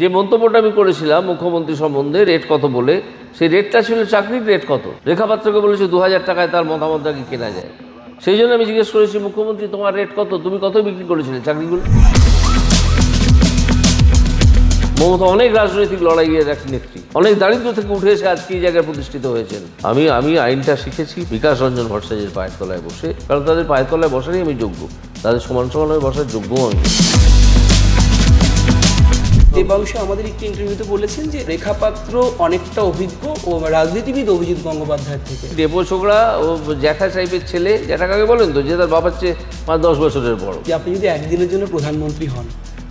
যে মন্তব্যটা আমি করেছিলাম মুখ্যমন্ত্রী সম্বন্ধে রেট কত বলে, সেই রেটটা ছিল চাকরির রেট কত? রেখাপাত্রকে বলেছে দু হাজার টাকায় তার মতামতটাকে কেনা যায়। সেই জন্য আমি জিজ্ঞেস করেছি, মুখ্যমন্ত্রী, তোমার রেট কত? তুমি কত বিক্রি করেছিলে চাকরিগুলো? মমতা অনেক রাজনৈতিক লড়াইয়ের এক নেত্রী। অনেক দারিদ্র থেকে উঠে এসে আজকে এই জায়গায় প্রতিষ্ঠিত হয়েছেন। আমি আমি আইনটা শিখেছি বিকাশ রঞ্জন ভট্টাচার্যের পায়ের তলায় বসে, কারণ তাদের পায়ের তলায় বসারই আমি যোগ্য। তাদের সমান সমান হয়ে বসার যোগ্যও আমি। দেবাংশু আমাদের একটি ইন্টারভিউতে বলেছেন যে রেখাপাত্র অনেকটা অভিজ্ঞ ও রাজনীতিবিদ অভিজিৎ গঙ্গোপাধ্যায়ের থেকে। দেব ছোকরা ও জ্যাঠা টাইপের ছেলে জ্যাঠা কাকে বলেন তো? যে তার বাবার চেয়ে পাঁচ দশ বছরের বড়। যে আপনি যদি একদিনের জন্য প্রধানমন্ত্রী হন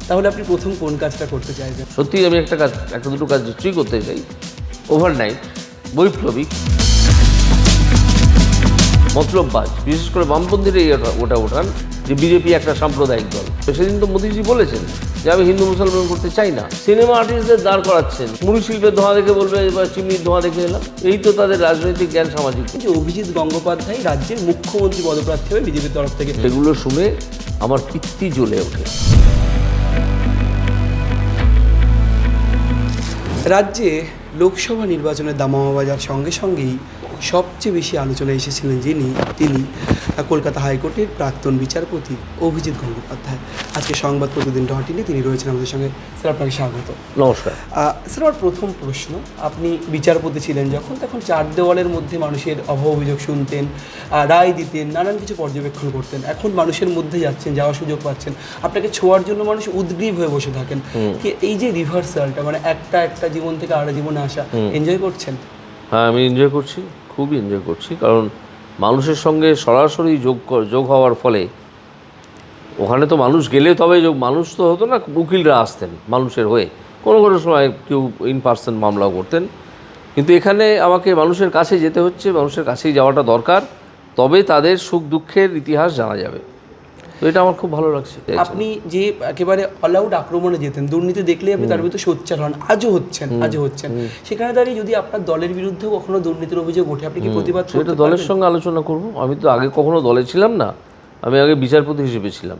তাহলে আপনি প্রথম কোন কাজটা করতে চাইবেন? সত্যি আমি একটা কাজ একটা দুটো কাজ নিশ্চয়ই করতে চাই। ওভারনাইট বৈপ্লবিক মতলববাজ বিশেষ করে বামপন্থীরা ওটা- ওঠান যে বিজেপি একটা সাম্প্রদায়িক দল। তো সেদিন তো মোদিজি বলেছেন যে আমি হিন্দু মুসলমান করতে চাই না। সিনেমা আর্টিস্টদের দাঁড় করাচ্ছেন। মুড়ি শিল্পের ধোঁয়া দেখে বলবে বা চিমনির ধোঁয়া দেখে এলাম। এই তো তাদের রাজনৈতিক জ্ঞান সামাজিক। যে অভিজিৎ গঙ্গোপাধ্যায় রাজ্যের মুখ্যমন্ত্রী পদপ্রার্থী হবে বিজেপির তরফ থেকে। সেগুলো শুনে আমার পিত্তি জ্বলে ওঠে। রাজ্যে লোকসভা নির্বাচনের দামামা বাজার সঙ্গে সঙ্গেই সবচেয়ে বেশি আলোচনায় এসেছিলেন যিনি তিনি কলকাতা হাইকোর্টের প্রাক্তন বিচারপতি অভিজিৎ গঙ্গোপাধ্যায়। আজকে সংবাদ প্রতিদিন ডট ইনে তিনি রয়েছেন আমাদের সঙ্গে। স্যার আপনাকে স্বাগত। নমস্কার। স্যার আমার প্রথম প্রশ্ন আপনি বিচারপতি ছিলেন যখন তখন চার দেওয়ালের মধ্যে মানুষের অভাব অভিযোগ শুনতেন রায় দিতেন নানান কিছু পর্যবেক্ষণ করতেন। এখন মানুষের মধ্যে যাচ্ছেন যাওয়ার সুযোগ পাচ্ছেন। আপনাকে ছোঁয়ার জন্য মানুষ উদ্গ্রীব হয়ে বসে থাকেন। কি এই যে রিভার্সালটা মানে একটা একটা জীবন থেকে আরেকটা জীবনে আসা এনজয় করছেন? হ্যাঁ আমি এনজয় করছি। খুবই এনজয় করছি। কারণ মানুষের সঙ্গে সরাসরি যোগ যোগ হওয়ার ফলে ওখানে তো মানুষ গেলে তবে যোগ, মানুষ তো হতো না, উকিলরা আসতেন মানুষের হয়ে। কোনো কোনো সময় কেউ ইন পার্সন মামলাও করতেন। কিন্তু এখানে আমাকে মানুষের কাছে যেতে হচ্ছে, মানুষের কাছেই যাওয়াটা দরকার। তবে তাদের সুখ দুঃখের ইতিহাস জানা যাবে। তো এটা আমার খুব ভালো লাগছে আপনি যে একেবারে অল আউট আক্রমণে যেতেন দুর্নীতি দেখলে আপনি তার ভিতরে সোচ্চার হন আজও হচ্ছেন আজও হচ্ছেন। সেখানে দাঁড়িয়ে যদি আপনার দলের বিরুদ্ধে কখনো দুর্নীতির অভিযোগ ওঠে আপনি কি প্রতিবাদ সেটা দলের সঙ্গে আলোচনা করব। আমি তো আগে কখনো দলে ছিলাম না। আমি আগে বিচারপতি হিসেবে ছিলাম।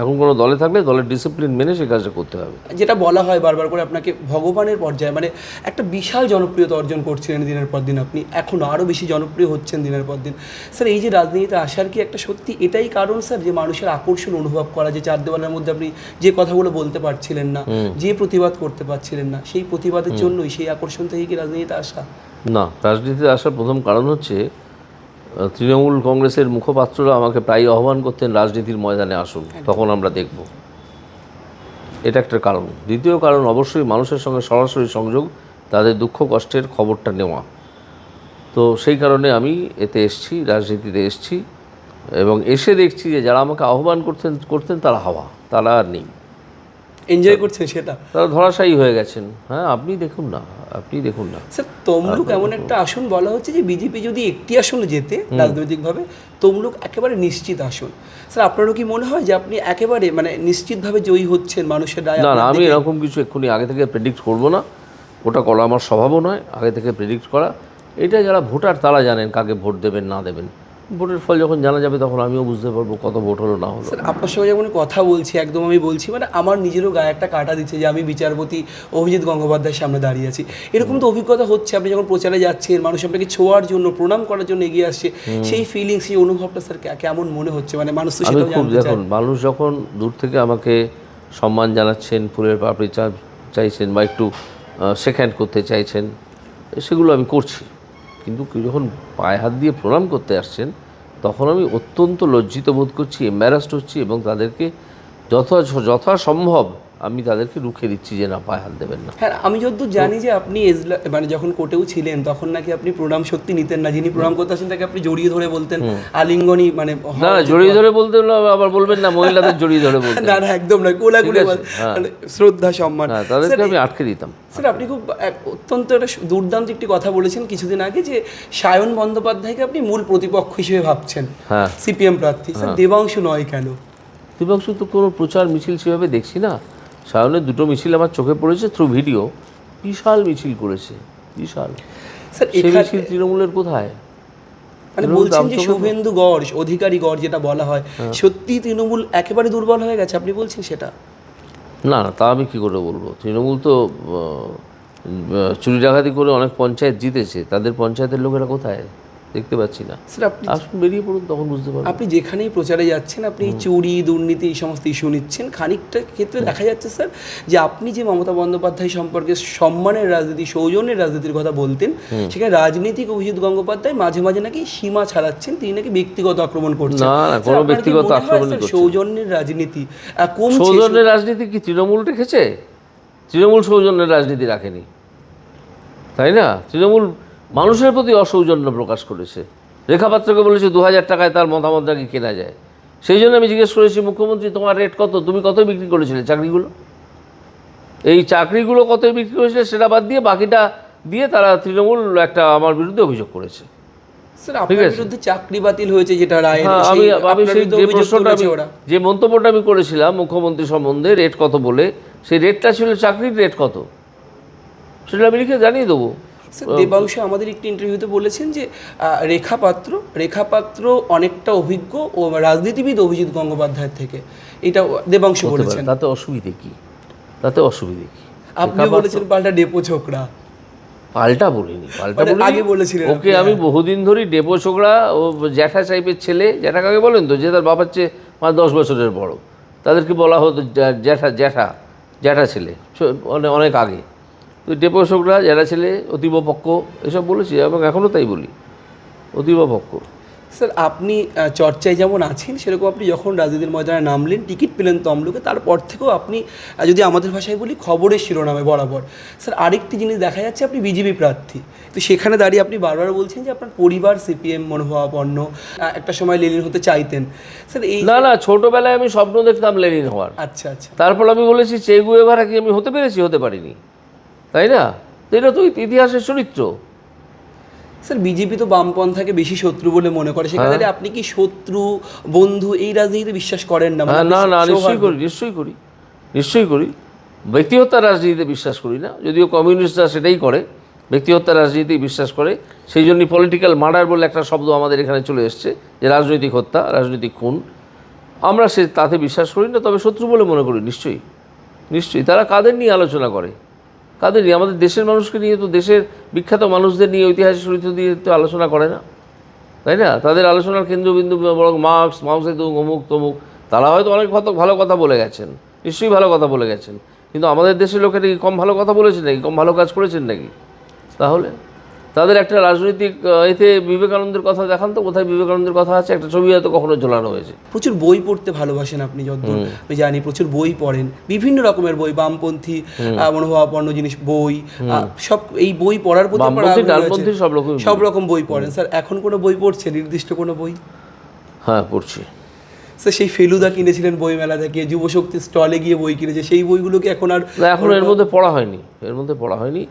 এখন কোনো দলে থাকলে দলের ডিসিপ্লিন মেনে সেই কাজটা করতে হবে। যেটা বলা হয় বারবার করে আপনাকে ভগবানের পর্যায়ে মানে একটা বিশাল জনপ্রিয়তা অর্জন করছিলেন দিনের পর দিন আপনি এখনও আরও বেশি জনপ্রিয় হচ্ছেন দিনের পর দিন। স্যার এই যে রাজনীতিতে আসার কি একটা সত্যি এটাই কারণ স্যার যে মানুষের আকর্ষণ অনুভব করা যে চার দেওয়ালের মধ্যে আপনি যে কথাগুলো বলতে পারছিলেন না যে প্রতিবাদ করতে পারছিলেন না সেই প্রতিবাদের জন্যই সেই আকর্ষণ থেকে কি রাজনীতিতে আসা? না রাজনীতিতে আসার প্রথম কারণ হচ্ছে তৃণমূল কংগ্রেসের মুখপাত্ররা আমাকে প্রায় আহ্বান করতেন রাজনীতির ময়দানে আসুন তখন আমরা দেখব। এটা একটা কারণ। দ্বিতীয় কারণ অবশ্যই মানুষের সঙ্গে সরাসরি সংযোগ তাদের দুঃখ কষ্টের খবরটা নেওয়া। তো সেই কারণে আমি এতে এসছি রাজনীতিতে এসছি এবং এসে দেখছি যে যারা আমাকে আহ্বান করতেন করতেন তারা হাওয়া তারা আর নেই। এনজয় করছেন সেটা। তারা ধরাশায়ী হয়ে গেছেন। হ্যাঁ আপনি দেখুন না আপনি দেখুন না। স্যার তমলুক এমন একটা আসন বলা হচ্ছে যে বিজেপি যদি একটি আসনে যেতে রাজনৈতিকভাবে তমলুক একেবারে নিশ্চিত আসন। স্যার আপনারও কি মনে হয় যে আপনি একেবারে মানে নিশ্চিতভাবে জয়ী হচ্ছেন মানুষের রায়? না না আমি এরকম কিছু এক্ষুনি আগে থেকে প্রেডিক্ট করব না। ওটা করা আমার স্বভাবও নয় আগে থেকে প্রেডিক্ট করা। এটা যারা ভোটার তারা জানেন কাকে ভোট দেবেন না দেবেন। ভোটের ফল যখন জানা যাবে তখন আমিও বুঝতে পারব কত ভোট হলো না হলো। স্যার আপনার সঙ্গে যখন কথা বলছি একদম আমি বলছি মানে আমার নিজেরও গায়ে একটা কাটা দিচ্ছে যে আমি বিচারপতি অভিজিৎ গঙ্গোপাধ্যায়ের সামনে দাঁড়িয়ে আছি। এরকম তো অভিজ্ঞতা হচ্ছে আপনি যখন প্রচারে যাচ্ছেন মানুষ আপনাকে ছোঁয়ার জন্য প্রণাম করার জন্য এগিয়ে আসছে সেই ফিলিংস সেই অনুভবটা স্যার কেমন মনে হচ্ছে? মানে মানুষ তো দেখুন মানুষ যখন দূর থেকে আমাকে সম্মান জানাচ্ছেন ফুলের পাপড়ি চা চাইছেন বা একটু হ্যান্ড করতে চাইছেন সেগুলো আমি করছি। কিন্তু কেউ যখন পায়ে হাত দিয়ে প্রণাম করতে আসছেন, তখন আমি অত্যন্ত লজ্জিত বোধ করছি এম্বারাসড হচ্ছি এবং তাদেরকে যথা যথাসম্ভব আমি তাদেরকে রুখে দিচ্ছি যে না পায়ে হাত দেবেন না। হ্যাঁ আমি যতদূর জানি যে আপনি এজলা মানে যখন কোর্টেও ছিলেন তখন নাকি আপনি প্রণাম সত্যি নিতেন না। যিনি প্রণাম করতে আসেন তাকে আপনি জড়িয়ে ধরে বলতেন আলিঙ্গনই মানে না জড়িয়ে ধরে বলতে হলে আবার বলবেন না মহিলাদের জড়িয়ে ধরে বলতে না না একদম না কোলাকুলি আছে, হ্যাঁ। মানে শ্রদ্ধা সম্মান। হ্যাঁ তাদেরকে আমি আটকে দিতাম। স্যার আপনি খুব অত্যন্ত একটা দুর্দান্ত একটি কথা বলেছেন কিছুদিন আগে যে সায়ন বন্দ্যোপাধ্যায়কে আপনি মূল প্রতিপক্ষ হিসেবে ভাবছেন। হ্যাঁ। সিপিএম প্রার্থী। স্যার দেবাংশু নয় কেন? দিবাংশু তো কোনো প্রচার মিছিল সেভাবে দেখছি না। সায়নের দুটো মিছিল আমার চোখে পড়েছে থ্রু ভিডিও বিশাল মিছিল করেছে বিশাল। স্যার মিছিল তৃণমূলের কোথায়? মানে বলছেন যে শুভেন্দু গড় অধিকারী গড় যেটা বলা হয় হ্যাঁ। সত্যি তৃণমূল একেবারে দুর্বল হয়ে গেছে আপনি বলছেন সেটা? না না তা আমি কী করে বলব? তৃণমূল তো চুরি ডাকাতি করে অনেক পঞ্চায়েত জিতেছে তাদের পঞ্চায়েতের লোকেরা কোথায়? দেখতে পাচ্ছি না। স্যার আপনি আসুন বেরিয়ে পড়ুন তখন বুঝতে পারবেন আপনি যেখানেই প্রচারে যাচ্ছেন আপনি চুরি দুর্নীতি এই সমস্ত ইস্যু নিচ্ছেন খানিকটা ক্ষেত্রে দেখা যাচ্ছে স্যার যে আপনি যে মমতা বন্দ্যোপাধ্যায় সম্পর্কে সম্মানের রাজনীতি সৌজন্যের রাজনীতির কথা বলতেন সেখানে রাজনীতিক অভিজিৎ গঙ্গোপাধ্যায় মাঝে মাঝে নাকি সীমা ছাড়াচ্ছেন তিনি নাকি ব্যক্তিগত আক্রমণ করছেন না, কোনো ব্যক্তিগত করছেন। সৌজন্যের রাজনীতি কমছে? সৌজন্যের রাজনীতি কি তৃণমূল রেখেছে? তৃণমূল সৌজন্যের রাজনীতি রাখেনি। তাই না? তৃণমূল মানুষের প্রতি অসৌজন্য প্রকাশ করেছে। রেখাপাত্রকে বলেছে দু হাজার টাকায় তার মতামত নাকি কেনা যায়? সেই জন্য আমি জিজ্ঞেস করেছি মুখ্যমন্ত্রী তোমার রেট কত? তুমি কত বিক্রি করেছিলে চাকরিগুলো? এই চাকরিগুলো কত বিক্রি করেছিলে সেটা বাদ দিয়ে বাকিটা দিয়ে তারা তৃণমূল একটা আমার বিরুদ্ধে অভিযোগ করেছে। স্যার আপনার চাকরি বাতিল হয়েছে যেটা রায় আমি আমি সেই যে প্রশ্নটা মন্তব্যটা আমি করেছিলাম মুখ্যমন্ত্রী সম্বন্ধে রেট কত বলে সেই রেটটা ছিল চাকরির রেট কত? সেটা আমি লিখে জানিয়ে দেবো। দেবাংশু আমাদের একটি ইন্টারভিউতে বলেছেন যে রেখা পাত্র রেখা পাত্র অনেকটা অভিজ্ঞ ও রাজনীতিবিদ অভিজিৎ গঙ্গোপাধ্যায়ের থেকে। এটা দেবাংশ বলেছেন। তাতে অসুবিধে কি? তাতে অসুবিধে কি? আপনি বলেছেন পাল্টা ডেপো ছোকরা। পাল্টা বলিনি পাল্টা মানে আগে বলেছিলেন ওকে আমি বহুদিন ধরেই ডেপো ছোকরা ও জ্যাঠা টাইপের ছেলে জ্যাঠা কাকে বলেন তো? যে তার বাবার চেয়ে পাঁচ দশ বছরের বড়। তাদেরকে বলা হতো জ্যাঠা জ্যাঠা জ্যাঠা ছেলে। অনেক অনেক আগে। তো ডেপো ছোকরা জ্যাঠা ছেলে অতীব পক্ষ এসব বলেছি এবং এখনও তাই বলি অতীব পক্ষ স্যার আপনি চর্চায় যেমন আছেন সেরকম আপনি যখন রাজনীতির ময়দানে নামলেন টিকিট পেলেন তমলুকে তারপর থেকেও আপনি যদি আমাদের ভাষায় বলি খবরের শিরোনামে বরাবর। স্যার আরেকটি জিনিস দেখা যাচ্ছে আপনি বিজেপি প্রার্থী। তো সেখানে দাঁড়িয়ে আপনি বারবার বলছেন যে আপনার পরিবার সিপিএম মনোভাবাপন্ন একটা সময় লেনিন হতে চাইতেন। স্যার এই না না ছোটোবেলায় আমি স্বপ্ন দেখতাম লেনিন হওয়ার। আচ্ছা আচ্ছা। তারপর আমি বলেছি চেগু এবার কি আমি হতে পেরেছি হতে পারিনি। তাই না? এটা তো ইতিহাসের চরিত্র। স্যার বিজেপি তো বামপন্থাকে বেশি শত্রু বলে মনে করে। হ্যাঁ। সেখানে আপনি কি শত্রু বন্ধু এই রাজনীতিতে বিশ্বাস করেন না? মানে হ্যাঁ না না নিশ্চয়ই করি নিশ্চয়ই করি। নিশ্চয়ই করি। ব্যক্তিহত্যার রাজনীতিতে বিশ্বাস করি না। যদিও কমিউনিস্টরা সেটাই করে ব্যক্তিহত্যার রাজনীতি বিশ্বাস করে। সেই জন্যই পলিটিক্যাল মার্ডার বলে একটা শব্দ আমাদের এখানে চলে এসছে যে রাজনৈতিক হত্যা রাজনৈতিক খুন। আমরা সে তাতে বিশ্বাস করি না তবে শত্রু বলে মনে করি নিশ্চয়ই। নিশ্চয়ই। তারা কাদের নিয়ে আলোচনা করে? কাদের নিয়ে? আমাদের দেশের মানুষকে নিয়ে তো দেশের বিখ্যাত মানুষদের নিয়ে ঐতিহাসিক চরিত্র দিয়ে তো আলোচনা করে না। তাই না? তাদের আলোচনার কেন্দ্রবিন্দু বড় মার্কস মাউসেদুং অমুক তমুক, তারা হয়তো অনেক কত ভালো কথা বলে গেছেন। নিশ্চয়ই ভালো কথা বলে গেছেন। কিন্তু আমাদের দেশের লোকেরা কি কম ভালো কথা বলেছেন নাকি? কম ভালো কাজ করেছেন নাকি? তাহলে? তাদের একটা রাজনৈতিক এতে বিবেকানন্দের কথা দেখান তো কোথায় বিবেকানন্দের কথা আছে একটা ছবি হয়তো কখনো ঝোলানো হয়েছে। প্রচুর বই পড়তে ভালোবাসেন আপনি যতদূর আমি জানি প্রচুর বই পড়েন বিভিন্ন রকমের বই বামপন্থী মনোভাবাপন্ন জিনিস বই সব এই বই পড়ার প্রতি সব রকমই সব রকম বই পড়েন। স্যার এখন কোনো বই পড়ছে? নির্দিষ্ট কোনো বই? হ্যাঁ পড়ছি। স্যার সেই ফেলুদা কিনেছিলেন বই মেলা থেকে যুবশক্তি স্টলে গিয়ে বই কিনেছে সেই বইগুলোকে এখন আর এখন এর মধ্যে পড়া হয়নি। এর মধ্যে পড়া হয়নি।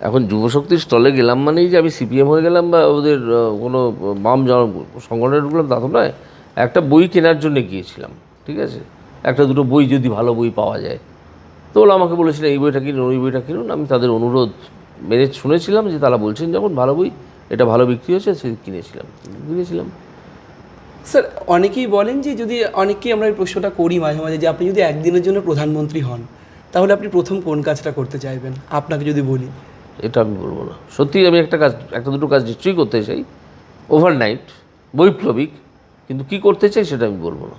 এখন যুবশক্তির স্টলে গেলাম মানেই যে আমি সিপিএম হয়ে গেলাম বা ওদের কোনো বাম জন- সংগঠনে ঢুকলাম তা তো নয়। একটা বই কেনার জন্য গিয়েছিলাম, ঠিক আছে? একটা দুটো বই যদি ভালো বই পাওয়া যায়। তো ওরা আমাকে বলেছিল, এই বইটা কিনুন, ওই বইটা কিনুন। আমি তাদের অনুরোধ মেনে শুনেছিলাম যে তারা বলছেন যখন ভালো বই, এটা ভালো বিক্রি হয়েছে, সে কিনেছিলাম। কিনেছিলাম। স্যার, অনেকেই বলেন যে যদি অনেকেই আমরা এই প্রশ্নটা করি মাঝে মাঝে যে, আপনি যদি একদিনের জন্য প্রধানমন্ত্রী হন, তাহলে আপনি প্রথম কোন কাজটা করতে চাইবেন? আপনাকে যদি বলি। এটা আমি বলব না। সত্যি আমি একটা কাজ একটা দুটো কাজ নিশ্চয়ই করতে চাই। ওভারনাইট বৈপ্লবিক কিন্তু কি করতে চাই সেটা আমি বলব না।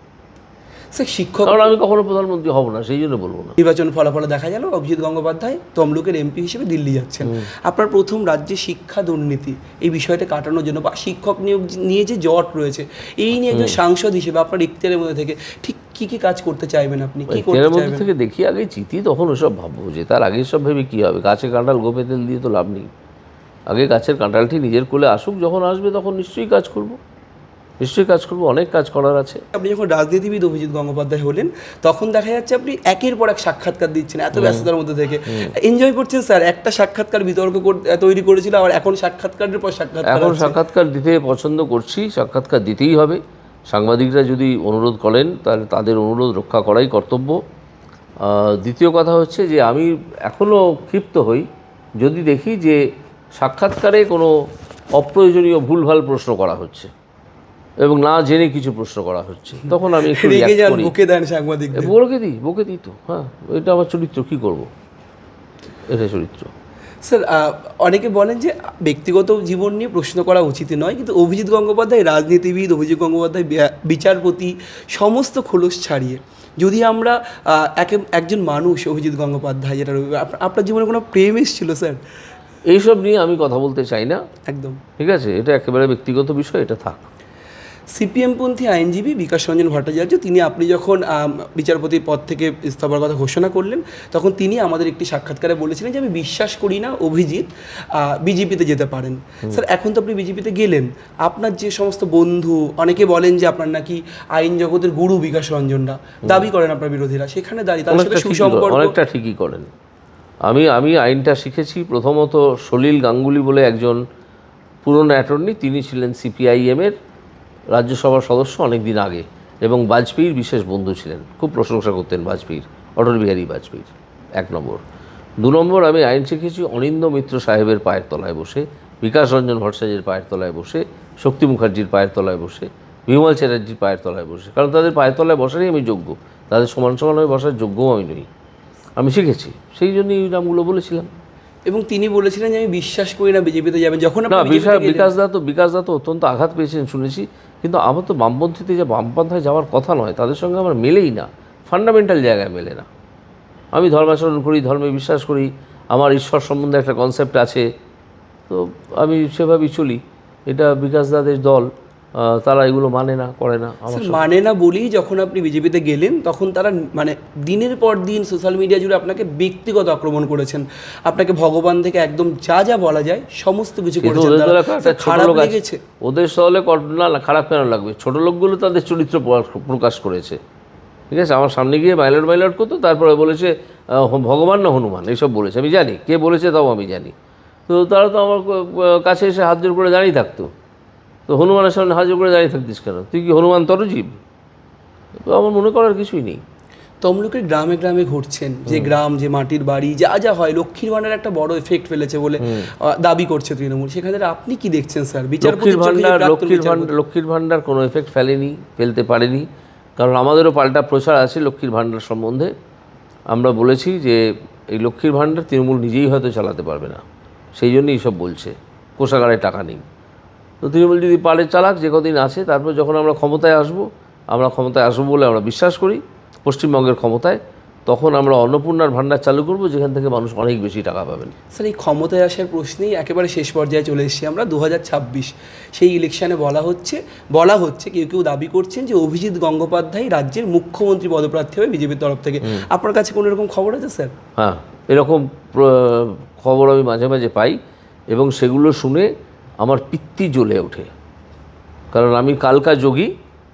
শিক্ষক কারণ আমি কখনো প্রধানমন্ত্রী হব না সেই জন্য বলব না। নির্বাচন ফলাফলে দেখা গেল অভিজিৎ গঙ্গোপাধ্যায় তমলুকের এমপি হিসেবে দিল্লি যাচ্ছেন। আপনার প্রথম রাজ্যে শিক্ষা দুর্নীতি এই বিষয়টা কাটানোর জন্য বা শিক্ষক নিয়োগ নিয়ে যে জট রয়েছে এই নিয়ে একজন সাংসদ হিসেবে আপনার ইখতিয়ারের মধ্যে থেকে ঠিক কি কি কাজ করতে চাইবেন আপনি? কি করতে চাইবেন? থেকে দেখি আগে চিতি তখন ওসব ভাববো যে তার আগে সব ভেবে কী হবে? গাছে কাঁঠাল গোপে তেল দিয়ে তো লাভ নেই। আগে গাছের কাঁঠালটি নিজের কোলে আসুক যখন আসবে তখন নিশ্চয়ই কাজ করব। নিশ্চয়ই কাজ করব অনেক কাজ করার আছে। আপনি যখন রাজনীতিবিদ অভিজিৎ গঙ্গোপাধ্যায় হলেন তখন দেখা যাচ্ছে আপনি একের পর এক সাক্ষাৎকার দিচ্ছেন এত ব্যস্ততার মধ্যে থেকে। এনজয় করছেন স্যার? একটা সাক্ষাৎকার বিতর্ক তৈরি করেছিল আবার এখন সাক্ষাৎকারের পর সাক্ষাৎকার এখন সাক্ষাৎকার দিতে পছন্দ করছি সাক্ষাৎকার দিতেই হবে। সাংবাদিকরা যদি অনুরোধ করেন তাহলে তাদের অনুরোধ রক্ষা করাই কর্তব্য। দ্বিতীয় কথা হচ্ছে যে আমি এখনও ক্ষিপ্ত হই যদি দেখি যে সাক্ষাৎকারে কোনো অপ্রয়োজনীয় ভুলভাল প্রশ্ন করা হচ্ছে এবং না জেনে কিছু প্রশ্ন করা হচ্ছে তখন আমি একটু বুকে দেন বকে দিই বকে দিই তো হ্যাঁ এটা আমার চরিত্র কী করব? এটা চরিত্র। স্যার অনেকে বলেন যে ব্যক্তিগত জীবন নিয়ে প্রশ্ন করা উচিত নয় কিন্তু অভিজিৎ গঙ্গোপাধ্যায় রাজনীতিবিদ অভিজিৎ গঙ্গোপাধ্যায় বিচারপতি সমস্ত খোলস ছাড়িয়ে। যদি আমরা একে- একজন মানুষ অভিজিৎ গঙ্গোপাধ্যায় যেটা আপনার জীবনে কোনো প্রেম এসেছিল স্যার? এইসব নিয়ে আমি কথা বলতে চাই না। একদম। ঠিক আছে এটা একেবারে ব্যক্তিগত বিষয় এটা থাক। সিপিএমপন্থী আইনজীবী বিকাশ রঞ্জন ভট্টাচার্য তিনি আপনি যখন বিচারপতির পদ থেকে ইস্তফার কথা ঘোষণা করলেন তখন তিনি আমাদের একটি সাক্ষাৎকারে বলেছিলেন যে আমি বিশ্বাস করি না অভিজিৎ বিজেপিতে যেতে পারেন। স্যার এখন তো আপনি বিজেপিতে গেলেন। আপনার যে সমস্ত বন্ধু অনেকে বলেন যে আপনার নাকি আইন জগতের গুরু বিকাশ রঞ্জনরা। দাবি করেন আপনার বিরোধীরা। সেখানে দাঁড়িয়ে তাদের সাথে সুসম্পর্ক অনেকটা ঠিকই করেন। আমি আমি আইনটা শিখেছি। প্রথমত সলিল গাঙ্গুলি বলে একজন পুরনো অ্যাটর্নি তিনি ছিলেন সিপিআইএমের রাজ্যসভার সদস্য অনেক দিন আগে এবং বাজপেয়ীর বিশেষ বন্ধু ছিলেন। খুব প্রশংসা করতেন বাজপেয়ীর অটল বিহারী বাজপেয়ীর এক নম্বর। দু নম্বর আমি আইন শিখেছি অনিন্দ মিত্র সাহেবের পায়ের তলায় বসে বিকাশ রঞ্জন ভট্টাচার্যের পায়ের তলায় বসে শক্তি মুখার্জির পায়ের তলায় বসে বিমল চ্যাটার্জির পায়ের তলায় বসে। কারণ তাদের পায়ের তলায় বসারই আমি যোগ্য তাদের সমান সমান হয়ে বসার যোগ্যও আমি নই। আমি শিখেছি সেই জন্যই এই নামগুলো বলেছিলাম। এবং তিনি বলেছিলেন যে আমি বিশ্বাস করি না বিজেপিতে যাবেন। যখন না বিকাশ দা তো বিকাশ দা তো অত্যন্ত আঘাত পেয়েছেন শুনেছি। কিন্তু আমার তো বামপন্থীতে যে বামপন্থায় যাওয়ার কথা নয়, তাদের সঙ্গে আমার মেলেই না। ফান্ডামেন্টাল জায়গায় মেলে না। আমি ধর্মাচরণ করি, ধর্মে বিশ্বাস করি, আমার ঈশ্বর সম্বন্ধে একটা কনসেপ্ট আছে, তো আমি সেভাবেই চলি। এটা বিকাশ দাদের দল। তারা এগুলো মানে না করে না মানে না বলেই যখন আপনি বিজেপিতে গেলেন তখন তারা মানে দিনের পর দিন সোশ্যাল মিডিয়া জুড়ে আপনাকে ব্যক্তিগত আক্রমণ করেছেন। আপনাকে ভগবান থেকে একদম যা যা বলা যায় সমস্ত কিছু খারাপ লেগেছে? ওদের সহলে না খারাপ কেন লাগবে? ছোট লোকগুলো তাদের চরিত্র প্রকাশ- প্রকাশ করেছে। ঠিক আছে? আমার সামনে গিয়ে মাইলট মাইলট করতো তারপরে বলেছে ভগবান না হনুমান এইসব বলেছে। আমি জানি কে বলেছে তাও আমি জানি। তো তারা তো আমার কাছে এসে হাত জোর করে দাঁড়িয়ে থাকতো। তো হনুমানের সামনে হাজির করে দাঁড়িয়ে থাকতিস কেন? তুই কি হনুমান তরজীব? তো আমার মনে করার কিছুই নেই। তমলুকের গ্রামে গ্রামে ঘুরছেন যে গ্রাম যে মাটির বাড়ি যা যা হয় লক্ষ্মীর ভাণ্ডার একটা বড় এফেক্ট ফেলেছে বলে দাবি করছে তৃণমূল। সেখানে আপনি কি দেখছেন স্যার? লক্ষ্মীর ভাণ্ডার লক্ষ্মীর। ভাণ্ডার লক্ষ্মীর ভাণ্ডার কোনো এফেক্ট ফেলেনি ফেলতে পারেনি। কারণ আমাদেরও পাল্টা প্রচার আছে লক্ষ্মীর ভাণ্ডার সম্বন্ধে। আমরা বলেছি যে এই লক্ষ্মীর ভাণ্ডার তৃণমূল নিজেই হয়তো চালাতে পারবে না। সেই জন্যই এইসব বলছে। কোষাগারে টাকা নেই। তো তৃণমূল যদি পারে চালাক যে কদিন আছে তারপর যখন আমরা ক্ষমতায় আসব আমরা ক্ষমতায় আসব বলে আমরা বিশ্বাস করি পশ্চিমবঙ্গের ক্ষমতায় তখন আমরা অন্নপূর্ণার ভাণ্ডার চালু করব যেখান থেকে মানুষ অনেক বেশি টাকা পাবেন। স্যার এই ক্ষমতায় আসার প্রশ্নেই একেবারে শেষ পর্যায়ে চলে এসেছি আমরা দু হাজার ছাব্বিশ। সেই ইলেকশনে বলা হচ্ছে বলা হচ্ছে কেউ কেউ দাবি করছেন যে অভিজিৎ গঙ্গোপাধ্যায় রাজ্যের মুখ্যমন্ত্রী পদপ্রার্থী হবে বিজেপির তরফ থেকে। আপনার কাছে কোনো এরকম খবর আছে স্যার? হ্যাঁ এরকম খবর আমি মাঝে মাঝে পাই এবং সেগুলো শুনে আমার পিত্তি জ্বলে ওঠে। কারণ আমি কালকা যোগী,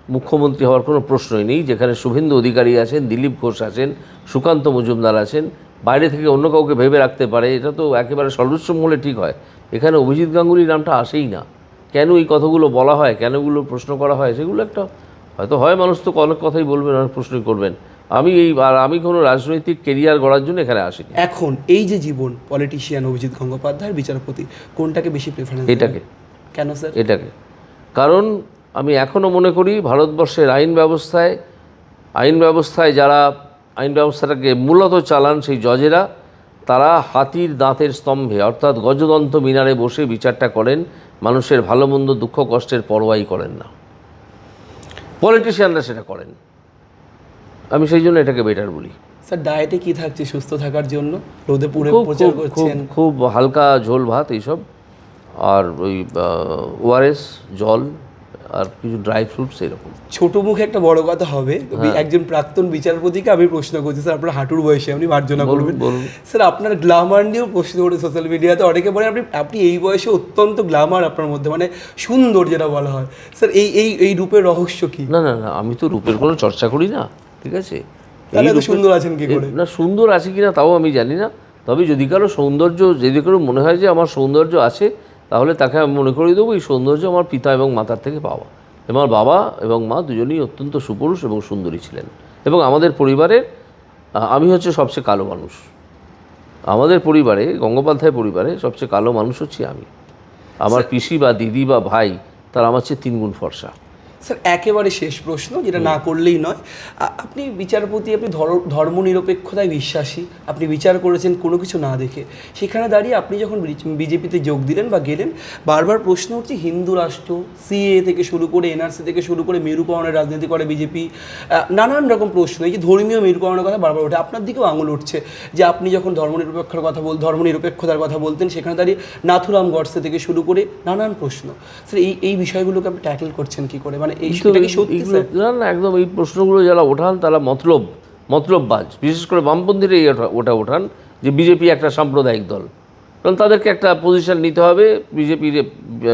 মুখ্যমন্ত্রী হওয়ার কোনো প্রশ্নই নেই। যেখানে শুভেন্দু অধিকারী আছেন, দিলীপ ঘোষ আছেন, সুকান্ত মজুমদার আছেন, বাইরে থেকে অন্য কাউকে ভেবে রাখতে পারে, এটা তো একেবারে সর্বোচ্চ মূল্যে ঠিক হয়। এখানে অভিজিৎ গাঙ্গুলির নামটা আসেই না। কেন এই কথাগুলো বলা হয়, কেন এগুলো প্রশ্ন করা হয়, সেগুলো একটা, হয়তো হয় মানুষ তো অনেক কথাই বলবেন, অনেক প্রশ্নই করবেন। আমি এই আর আমি কোনো রাজনৈতিক কেরিয়ার গড়ার জন্য এখানে আসিনি। এখন এই যে জীবন পলিটিশিয়ান অভিজিৎ গঙ্গোপাধ্যায় বিচারপতি কোনটাকে বেশি প্রেফারেন্স এটাকে। কেন স্যার এটাকে। কারণ আমি এখনও মনে করি ভারতবর্ষের আইন ব্যবস্থায় আইন ব্যবস্থায় যারা আইন ব্যবস্থাটাকে মূলত চালান সেই জজেরা তারা হাতির দাঁতের স্তম্ভে অর্থাৎ গজদন্ত মিনারে বসে বিচারটা করেন মানুষের ভালো মন্দ দুঃখ কষ্টের পরোয়াই করেন না। পলিটিশিয়ানরা সেটা করেন। আমি সেই জন্য এটাকে বেটার বলি। স্যার ডায়েটে কি থাকছে? সুস্থ থাকার জন্য? রোদে পুরে খুব প্রচার করছেন। খুব হালকা ঝোল ভাত এইসব। আর ওই ওআরএস জল আর কিছু ড্রাই ফ্রুটস এরকম। ছোট মুখে একটা বড় কথা হবে। একজন প্রাক্তন বিচারপতিকে আমি প্রশ্ন করছি স্যার আপনার হাঁটুর বয়সে আপনি মার্জনা করবেন? স্যার আপনার গ্লামার নিয়েও প্রশ্ন করে সোশ্যাল মিডিয়াতে অনেকে বলে আপনি আপনি এই বয়সে অত্যন্ত গ্লামার আপনার মধ্যে মানে সুন্দর যেটা বলা হয়। স্যার এই এই এই রূপের রহস্য কি? না না না আমি তো রূপের কোনো চর্চা করি না। ঠিক আছে? সুন্দর আছেন কি করে? না সুন্দর আছে কিনা তাও আমি জানি না। তবে যদি কারও সৌন্দর্য যদি কারও মনে হয় যে আমার সৌন্দর্য আছে তাহলে তাকে আমি মনে করিয়ে দেবো এই সৌন্দর্য আমার পিতা এবং মাতার থেকে পাওয়া। আমার বাবা এবং মা দুজনেই অত্যন্ত সুপুরুষ এবং সুন্দরী ছিলেন। এবং আমাদের পরিবারের আমি হচ্ছে সবচেয়ে কালো মানুষ। আমাদের পরিবারে গঙ্গোপাধ্যায় পরিবারে সবচেয়ে কালো মানুষ হচ্ছি আমি। আমার পিসি বা দিদি বা ভাই তার আমার চেয়ে তিনগুণ ফর্সা। স্যার একেবারে শেষ প্রশ্ন যেটা না করলেই নয়। আপনি বিচারপতি আপনি ধর- ধর্মনিরপেক্ষতায় বিশ্বাসী আপনি বিচার করেছেন কোনো কিছু না দেখে। সেখানে দাঁড়িয়ে আপনি যখন বিজেপিতে যোগ দিলেন বা গেলেন বারবার প্রশ্ন হচ্ছে হিন্দু রাষ্ট্র সিএ থেকে শুরু করে এনআরসি থেকে শুরু করে মেরুকরণের রাজনীতি করে বিজেপি নানান রকম প্রশ্ন এই যে ধর্মীয় মেরুকরণের কথা বারবার ওঠে। আপনার দিকেও আঙুল উঠছে যে আপনি যখন ধর্মনিরপেক্ষর কথা বল ধর্মনিরপেক্ষতার কথা বলতেন সেখানে দাঁড়িয়ে নাথুরাম গডসে থেকে শুরু করে নানান প্রশ্ন। স্যার এই এই বিষয়গুলোকে আপনি ট্যাকেল করছেন কি করে? মানে না না একদম এই প্রশ্নগুলো যারা ওঠান তারা মতলব মতলববাজ। বিশেষ করে বামপন্থীরা এই ওটা ওঠান যে বিজেপি একটা সাম্প্রদায়িক দল। কারণ তাদেরকে একটা পজিশন নিতে হবে বিজেপির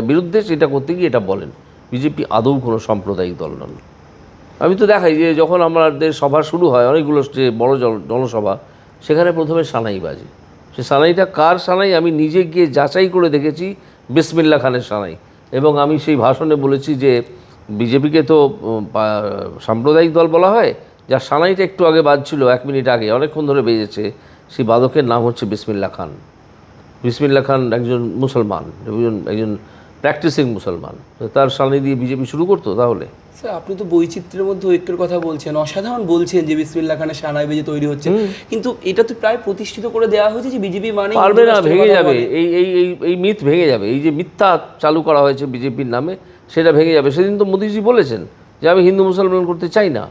বিরুদ্ধে সেটা করতে গিয়ে এটা বলেন। বিজেপি আদৌ কোনো সাম্প্রদায়িক দল নন। আমি তো দেখাই যে যখন আমাদের সভা শুরু হয় অনেকগুলো যে বড় জন- জনসভা সেখানে প্রথমে সানাই বাজে। সে সানাইটা কার সানাই? আমি নিজে গিয়ে যাচাই করে দেখেছি বিসমিল্লা খানের সানাই। এবং আমি সেই ভাষণে বলেছি যে বিজেপিকে তো সাম্প্রদায়িক দল বলা হয় যা সানাইটা একটু আগে বাজছিল, এক মিনিট আগে, অনেকক্ষণ ধরে বেজেছে, সেই বাদকের নাম হচ্ছে বিসমিল্লা খান। বিসমিল্লা খান একজন মুসলমান, একজন একজন প্র্যাকটিসিং মুসলমান। তার সানাই দিয়ে বিজেপি শুরু করতো তাহলে? স্যার আপনি তো বৈচিত্র্যের মধ্যে ঐক্যের কথা বলছেন। অসাধারণ বলছেন যে বিসমিল্লা খানের সানাই বেজে তৈরি হচ্ছে। কিন্তু এটা তো প্রায় প্রতিষ্ঠিত করে দেওয়া হয়েছে যে বিজেপি মানে পারবে না ভেঙে যাবে। এই এই এই এই মিথ ভেঙে যাবে। এই যে মিথ্যা চালু করা হয়েছে বিজেপির নামে সেটা ভেঙে যাবে। সেদিন তো মোদিজি বলেছেন যে আমি হিন্দু মুসলমান করতে চাই না।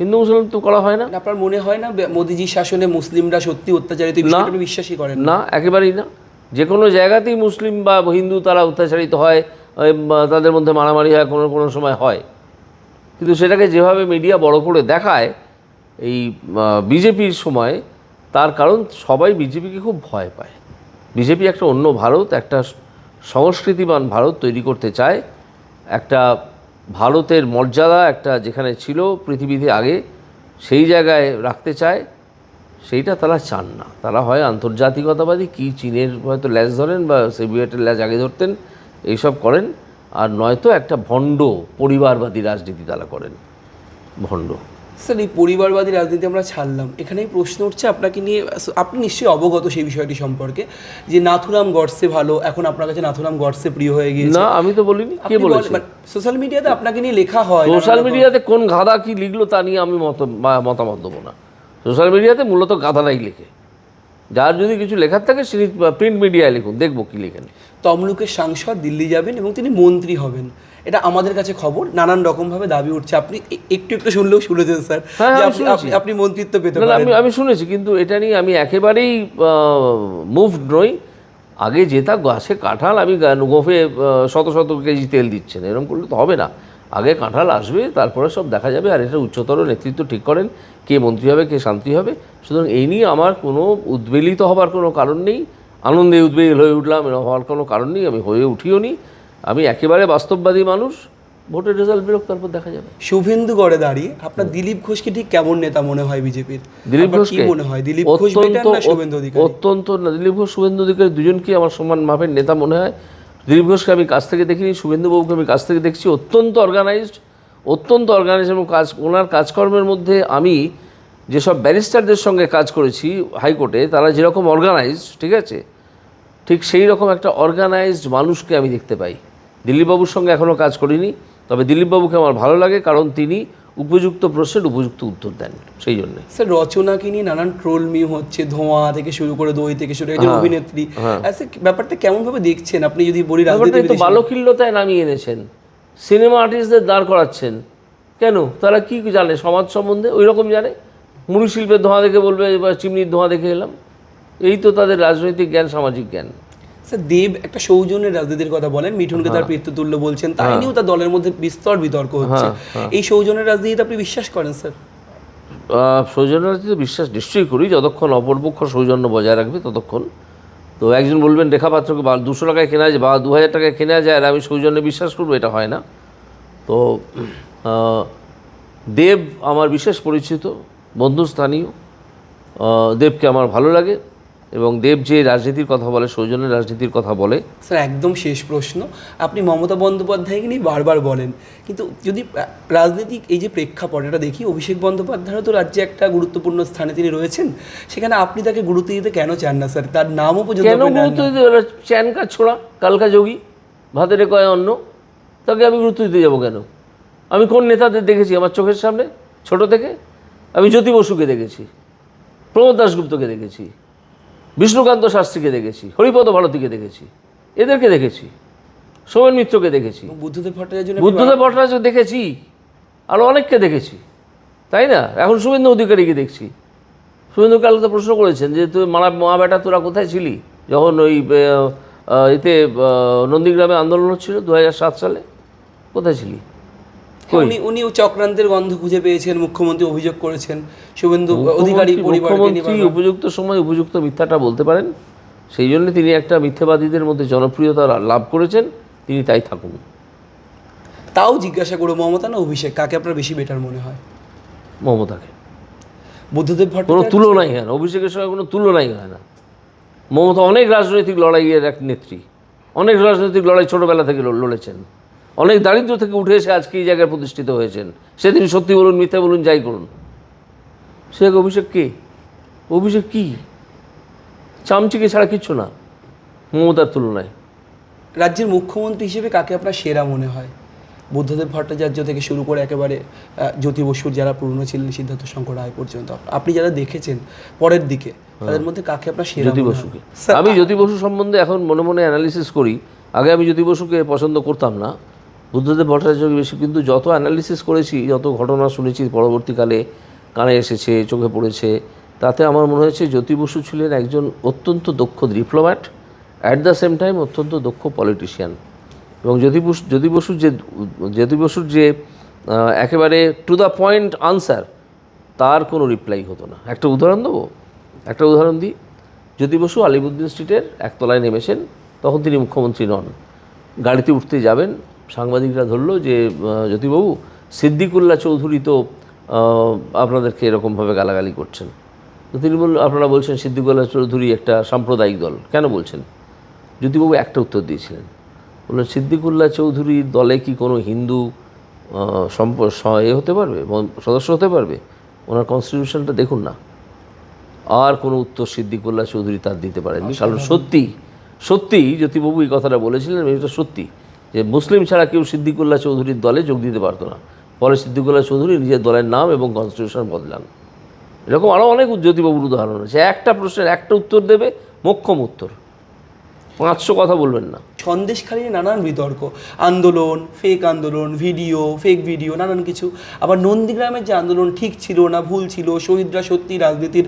হিন্দু মুসলমান তো করা হয় না। আপনার মনে হয় না মোদিজির শাসনে মুসলিমরা সত্যি অত্যাচারিত বিশ্বাসই করেন না একেবারেই না। যে কোনো জায়গাতেই মুসলিম বা হিন্দু তারা অত্যাচারিত হয় তাদের মধ্যে মারামারি হয়, কোনো কোনো সময় হয়। কিন্তু সেটাকে যেভাবে মিডিয়া বড় করে দেখায়, এই বিজেপির সময়, তার কারণ সবাই বিজেপিকে খুব ভয় পায়। বিজেপি একটা অন্য ভারত, একটা সংস্কৃতিবান ভারত তৈরি করতে চায়। একটা ভারতের মর্যাদা একটা যেখানে ছিল পৃথিবীতে আগে, সেই জায়গায় রাখতে চায়। সেইটা তারা চান না। তারা হয় আন্তর্জাতিকতাবাদী কি চীনের হয়তো ল্যাজ ধরেন বা সোভিয়েটের ল্যাজ আগে ধরতেন এইসব করেন। আর নয়তো একটা ভণ্ড পরিবারবাদী রাজনীতি তারা করেন। ভণ্ড। স্যার এই পরিবারবাদী রাজনীতি আমরা ছাড়লাম। এখানেই প্রশ্ন উঠছে আপনাকে নিয়ে। আপনি নিশ্চয়ই অবগত সেই বিষয়টি সম্পর্কে যে নাথুরাম গডসে ভালো এখন আপনার কাছে নাথুরাম গডসে প্রিয় হয়ে গিয়েছে। না আমি তো বলিনি। কে বলেছে? সোশ্যাল মিডিয়াতে আপনাকে নিয়ে লেখা হয় সোশ্যাল মিডিয়াতে কোন গাধা কি লিখলো তা নিয়ে আমি মত মতামত দেবো না। সোশ্যাল মিডিয়াতে মূলত গাধারাই লেখে। যার যদি কিছু লেখার থাকে তিনি প্রিন্ট মিডিয়ায় লিখুন দেখব কি লেখেন। তমলুকের সাংসদ দিল্লি যাবেন এবং তিনি মন্ত্রী হবেন। এটা আমাদের কাছে খবর নানান রকমভাবে দাবি উঠছে। আপনি একটু একটু শুনলেও শুনেছেন স্যার হ্যাঁ, আপনি- শুনেছি। আপনি- আপনি মন্ত্রিত্ব পেতে আমি আমি শুনেছি কিন্তু এটা নিয়ে আমি একেবারেই মুভড নই। আগে যেটা গাছে কাঁঠাল আমি গোফে শত শত কেজি তেল দিচ্ছেন এরকম করলে তো হবে না। আগে কাঁঠাল আসবে তারপরে সব দেখা যাবে আর এটা উচ্চতর নেতৃত্ব ঠিক করেন কে মন্ত্রী হবে কে শান্তি হবে। সুতরাং এই নিয়ে আমার কোনো উদ্বেলিত হবার কোনো কারণ নেই। আনন্দে উদ্বেল হয়ে উঠলাম এরকম হওয়ার কোনো কারণ নেই আমি হয়ে উঠিও নি। আমি একেবারে বাস্তববাদী মানুষ ভোটের রেজাল্ট বেরোক তারপর দেখা যাবে। শুভেন্দু গড়ে দাঁড়িয়ে আপনার দিলীপ ঘোষকে ঠিক কেমন নেতা মনে হয় বিজেপির? দিলীপ আপনার কি ঘোষকে মনে হয়? দিলীপ ঘোষ অধিকারী? অত্যন্ত না দিলীপ ঘোষ শুভেন্দু অধিকারী দুজনকে আমার সমান মাপের নেতা মনে হয়? দিলীপ ঘোষকে আমি কাছ থেকে দেখিনি শুভেন্দুবাবুকে আমি কাছ থেকে দেখছি। অত্যন্ত অর্গানাইজড অত্যন্ত অর্গানাইজড এবং কাজ, ওনার কাজকর্মের মধ্যে আমি যেসব ব্যারিস্টারদের সঙ্গে কাজ করেছি হাইকোর্টে, তারা যেরকম অর্গানাইজড ঠিক আছে? ঠিক সেই রকম একটা অর্গানাইজড মানুষকে আমি দেখতে পাই। দিলীপবাবুর সঙ্গে এখনও কাজ করিনি, তবে দিলীপবাবুকে আমার ভালো লাগে কারণ তিনি উপযুক্ত প্রশ্নের উপযুক্ত উত্তর দেন সেই জন্য। স্যার রচনাকে নিয়ে নানান ট্রোল মিউ হচ্ছে ধোঁয়া থেকে শুরু করে দই থেকে শুরু করে একজন অভিনেত্রী। আচ্ছা ব্যাপারটা কেমন ভাবে দেখছেন? আপনি যদি বলি রাজনীতি বালকিল্যতায় নামিয়ে এনেছেন। সিনেমা আর্টিস্টদের দাঁড় করাচ্ছেন। কেন? তারা কি জানে? সমাজ সম্বন্ধে? ওই রকম জানে? মুড়ি শিল্পের ধোঁয়া দেখে বলবে এবার চিমনির ধোঁয়া দেখে এলাম। এই তো তাদের রাজনৈতিক জ্ঞান সামাজিক জ্ঞান। স্যার দেব একটা সৌজন্যের রাজনীতির কথা বলেন মিঠুনকে তার পিতৃতুল্য বলছেন তাই নিয়েও তার দলের মধ্যে বিস্তর বিতর্ক হচ্ছে। এই সৌজন্যের রাজনীতিতে আপনি বিশ্বাস করেন স্যার? সৌজন্য রাজনীতিতে বিশ্বাস নিশ্চয়ই করি যতক্ষণ অপরপক্ষ সৌজন্য বজায় রাখবে ততক্ষণ। তো একজন বলবেন রেখা পাত্রকে বা দুশো টাকায় কেনা যায় বা দু হাজার টাকায় কেনা যায় আর আমি সৌজন্যে বিশ্বাস করব এটা হয় না। তো দেব আমার বিশেষ পরিচিত বন্ধুস্থানীয় দেবকে আমার ভালো লাগে। এবং দেব যে রাজনীতির কথা বলে সৌজন্যের রাজনীতির কথা বলে। স্যার একদম শেষ প্রশ্ন। আপনি মমতা বন্দ্যোপাধ্যায়কে নিয়ে বারবার বলেন। কিন্তু যদি রাজনীতিক এই যে প্রেক্ষাপট এটা দেখি অভিষেক বন্দ্যোপাধ্যায়ও তো রাজ্যে একটা গুরুত্বপূর্ণ স্থানে তিনি রয়েছেন। সেখানে আপনি তাকে গুরুত্ব দিতে কেন চান না স্যার? তার নামও পর্যন্ত কেন গুরুত্ব দিতে ওরা চ্যানকা ছোড়া কালকা যোগী ভাতের কয় অন্য তাকে আমি গুরুত্ব দিতে যাব কেন? আমি কোন নেতাদের দেখেছি? আমার চোখের সামনে? ছোট থেকে? আমি জ্যোতি বসুকে দেখেছি। প্রমোদ দাশগুপ্তকে দেখেছি। বিষ্ণুকান্ত শাস্ত্রীকে দেখেছি হরিপদ ভারতীকে দেখেছি এদেরকে দেখেছি সোমেন মিত্রকে দেখেছি বুদ্ধদেব ভট্টাচার্য বুদ্ধদেব ভট্টাচার্য দেখেছি আরও অনেককে দেখেছি তাই না? এখন শুভেন্দু অধিকারীকে দেখছি। শুভেন্দু কাল তো প্রশ্ন করেছেন যে তুই মারা মা বেটা তোরা কোথায় ছিলি? যখন ওই এতে নন্দীগ্রামে আন্দোলন হচ্ছিল দু হাজার সাত সালে কোথায় ছিলি? উনি উনিও চক্রান্তের গন্ধ খুঁজে পেয়েছেন মুখ্যমন্ত্রী অভিযোগ করেছেন শুভেন্দু অধিকারী মুখ্যমন্ত্রী- উপযুক্ত সময় উপযুক্ত মিথ্যাটা বলতে পারেন। সেই জন্য তিনি একটা মিথ্যাবাদীদের মধ্যে জনপ্রিয়তা লাভ করেছেন তিনি তাই থাকুন। তাও জিজ্ঞাসা করো মমতা না অভিষেক কাকে আপনার বেশি বেটার মনে হয়? মমতাকে। বুদ্ধদেব কোনো তুলনাই হয় না অভিষেকের সঙ্গে কোনো তুলনাই হয় না। মমতা অনেক রাজনৈতিক লড়াইয়ের এক নেত্রী অনেক রাজনৈতিক লড়াই ছোটোবেলা থেকে লড়েছেন। অনেক দারিদ্র থেকে উঠে এসে আজকে এই জায়গায় প্রতিষ্ঠিত হয়েছেন। সেদিন সত্যি বলুন মিথ্যা বলুন যাই করুন। সে অভিষেক কে? অভিষেক কি? চামচিকে ছাড়া কিচ্ছু না মমতার তুলনায়। রাজ্যের মুখ্যমন্ত্রী হিসেবে কাকে আপনার সেরা মনে হয়? বুদ্ধদেব ভট্টাচার্য থেকে শুরু করে একেবারে জ্যোতি বসুর যারা পুরনো ছিলেন সিদ্ধার্থ শঙ্কর রায় পর্যন্ত। আপনি যারা দেখেছেন পরের দিকে তাদের মধ্যে কাকে আপনার সেরা জ্যোতি বসুকে। আমি জ্যোতি বসু সম্বন্ধে এখন মনে মনে অ্যানালিসিস করি। আগে আমি জ্যোতি বসুকে পছন্দ করতাম না। বুদ্ধদেব ভট্টাচার্যকে বেশি কিন্তু যত অ্যানালিসিস করেছি, যত ঘটনা শুনেছি, পরবর্তীকালে কানে এসেছে, চোখে পড়েছে, তাতে আমার মনে হয়েছে জ্যোতি বসু ছিলেন একজন অত্যন্ত দক্ষ diplomat at the same time অত্যন্ত দক্ষ পলিটিশিয়ান এবং জ্যোতি বসু, জ্যোতি বসুর যে, জ্যোতি বসুর যে একেবারে টু দ্য পয়েন্ট আনসার তার কোনো রিপ্লাই হতো না। একটা উদাহরণ দেবো? একটা উদাহরণ দিই। জ্যোতি বসু আলিমুদ্দিন স্ট্রিটের একতলায় নেমেছেন, তখন তিনি মুখ্যমন্ত্রী নন। গাড়িতে উঠতে যাবেন সাংবাদিকরা ধরলো যে জ্যোতিবাবু সিদ্দিকুল্লাহ চৌধুরী তো আপনাদেরকে এরকমভাবে গালাগালি করছেন। তো তিনি বললেন আপনারা বলছেন সিদ্দিকুল্লাহ চৌধুরী একটা সাম্প্রদায়িক দল। কেন বলছেন? জ্যোতিবাবু একটা উত্তর দিয়েছিলেন। বললেন সিদ্দিকুল্লাহ চৌধুরীর দলে কি কোনো হিন্দু সম্প এ হতে পারবে? সদস্য হতে পারবে? ওনার কনস্টিটিউশনটা দেখুন না। আর কোনো উত্তর সিদ্দিকুল্লাহ চৌধুরী তার দিতে পারেননি। কারণ সত্যি সত্যি জ্যোতিবাবু এই কথাটা বলেছিলেন এটা সত্যি। যে মুসলিম ছাড়া কেউ সিদ্দিকুল্লাহ চৌধুরীর দলে যোগ দিতে পারতো না। পরে সিদ্দিকুল্লাহ চৌধুরী নিজের দলের নাম এবং কনস্টিটিউশন বদলান। এরকম আরও অনেক জ্যোতিবাবুর উদাহরণ আছে। একটা প্রশ্নের একটা উত্তর দেবে, মোক্ষম উত্তর। পাঁচশো কথা বলবেন না সন্দেশখালী নানান বিতর্ক আন্দোলন ফেক আন্দোলন ভিডিও ফেক ভিডিও নানান কিছু আবার নন্দীগ্রামের যে আন্দোলন ঠিক ছিল না ভুল ছিল শহীদরা সত্যি রাজনীতির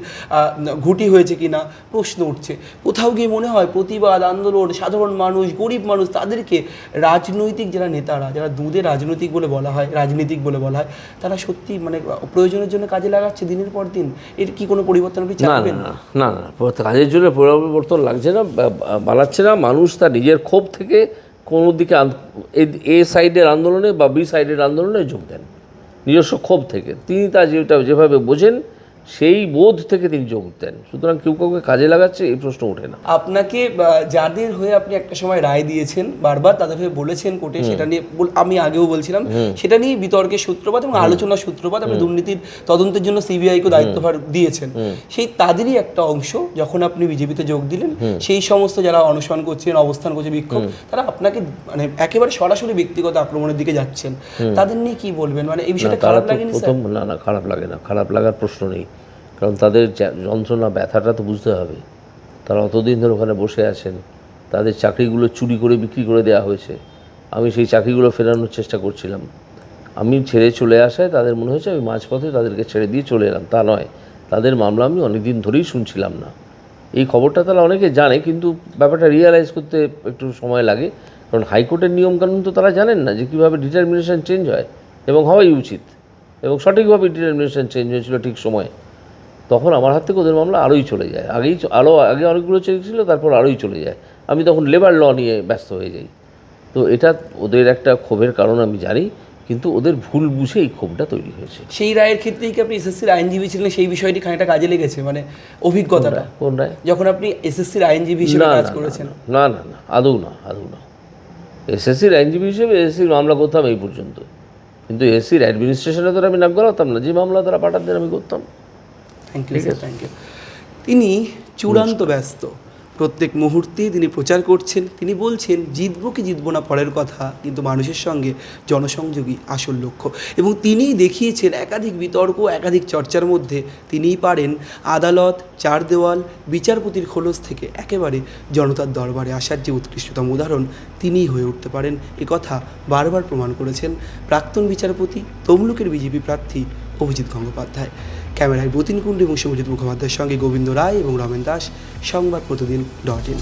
ঘুটি হয়েছে কিনা প্রশ্ন উঠছে কোথাও গিয়ে মনে হয় প্রতিবাদ আন্দোলন সাধারণ মানুষ গরিব মানুষ তাদেরকে রাজনৈতিক যারা নেতারা যারা দুধে রাজনৈতিক বলে বলা হয় রাজনীতিক বলে বলা হয় তারা সত্যি মানে প্রয়োজনের জন্য কাজে লাগাচ্ছে দিনের পর দিন এর কি কোনো পরিবর্তন আপনি না না না কাজের জন্য পরিবর্তন লাগছে না বা- বানাচ্ছে না, মানুষ তার নিজের ক্ষোভ থেকে কোনো দিকে এ সাইডের আন্দোলনে বা বি সাইডের আন্দোলনে যোগ দেন, নিজস্ব ক্ষোভ থেকে। তিনি তা যেটা যেভাবে বোঝেন সেই বোধ থেকে তিনি যোগ দেন। সুতরাং কেউ কাউকে কাজে লাগাচ্ছে এই প্রশ্ন ওঠে না। আপনাকে যাদের হয়ে আপনি একটা সময় রায় দিয়েছেন বারবার তাদের হয়ে বলেছেন কোর্টে সেটা নিয়ে আমি আগেও বলছিলাম সেটা নিয়ে বিতর্কের সূত্রপাত এবং আলোচনার সূত্রপাত আপনি দুর্নীতির তদন্তের জন্য সিবিআইকে দায়িত্বভার দিয়েছেন। সেই তাদেরই একটা অংশ যখন আপনি বিজেপিতে যোগ দিলেন সেই সমস্ত যারা অনুসরণ করছেন অবস্থান করছে বিক্ষোভ তারা আপনাকে মানে একেবারে সরাসরি ব্যক্তিগত আক্রমণের দিকে যাচ্ছেন। তাদের নিয়ে কি বলবেন? মানে এই বিষয়টা খারাপ লাগেনি না না খারাপ লাগে না। খারাপ লাগার প্রশ্ন নেই। কারণ তাদের যন্ত্রণা, ব্যথাটা তো বুঝতে হবে। তারা অতদিন ধরে ওখানে বসে আছেন। তাদের চাকরিগুলো চুরি করে, বিক্রি করে দেওয়া হয়েছে। আমি সেই চাকরিগুলো ফেরানোর চেষ্টা করছিলাম। আমি ছেড়ে চলে আসায় তাদের মনে হয়েছে আমি মাঝপথে তাদেরকে ছেড়ে দিয়ে চলে এলাম। তা নয়। তাদের মামলা আমি অনেকদিন ধরেই শুনছিলাম না। এই খবরটা তারা অনেকে জানে, কিন্তু ব্যাপারটা রিয়েলাইজ করতে একটু সময় লাগে। কারণ হাইকোর্টের নিয়মকানুন তো তারা জানেন না যে কীভাবে ডিটারমিনেশান চেঞ্জ হয়। এবং হওয়াই উচিত। এবং সঠিকভাবে ডিটারমিনেশন চেঞ্জ হয়েছিল ঠিক সময়ে। তখন আমার হাত থেকে ওদের মামলা আরোই চলে যায়। আগেই আরও আগে অনেকগুলো চেয়েছিল তারপর আরোই চলে যায়। আমি তখন লেবার ল নিয়ে ব্যস্ত হয়ে যাই। তো এটা ওদের একটা ক্ষোভের কারণ আমি জানি কিন্তু ওদের ভুল বুঝে এই ক্ষোভটা তৈরি হয়েছে। সেই রায়ের ক্ষেত্রেই কি আপনি এসএসসির আইনজীবী ছিলেন? সেই বিষয়টি খানিকটা কাজে লেগেছে মানে অভিজ্ঞতাটা? কোন রায় যখন আপনি এসএসসির আইনজীবী হিসেবে না, কাজ করেছেন। না না না আদৌ না আদৌ না। এসএসসির আইনজীবী হিসেবে এসএসসির মামলা করতাম এই পর্যন্ত। কিন্তু এসসির অ্যাডমিনিস্ট্রেশনে তো আমি নাম করাতাম না। যে মামলা তারা পাঠাতেন আমি করতাম। Thank you sir thank you তিনি চূড়ান্ত ব্যস্ত। প্রত্যেক মুহূর্তে তিনি প্রচার করছেন। তিনি বলছেন জিতবো কি জিতবো না পরের কথা। কিন্তু মানুষের সঙ্গে জনসংযোগই আসল লক্ষ্য। এবং তিনিই দেখিয়েছেন একাধিক বিতর্ক একাধিক চর্চার মধ্যে। তিনিই পারেন আদালত চার দেওয়াল বিচারপতির খোলস থেকে একেবারে জনতার দরবারে আসার যে উৎকৃষ্টতম উদাহরণ তিনিই হয়ে উঠতে পারেন। এ কথা বারবার প্রমাণ করেছেন প্রাক্তন বিচারপতি তমলুকের বিজেপি প্রার্থী অভিজিৎ গঙ্গোপাধ্যায়। ক্যামেরায় বতিন কুণ্ডু এবং শুভজিৎ মুখোপাধ্যায়ের সঙ্গে গোবিন্দ রায় এবং রমেন দাস, সংবাদ প্রতিদিন ডট ইন।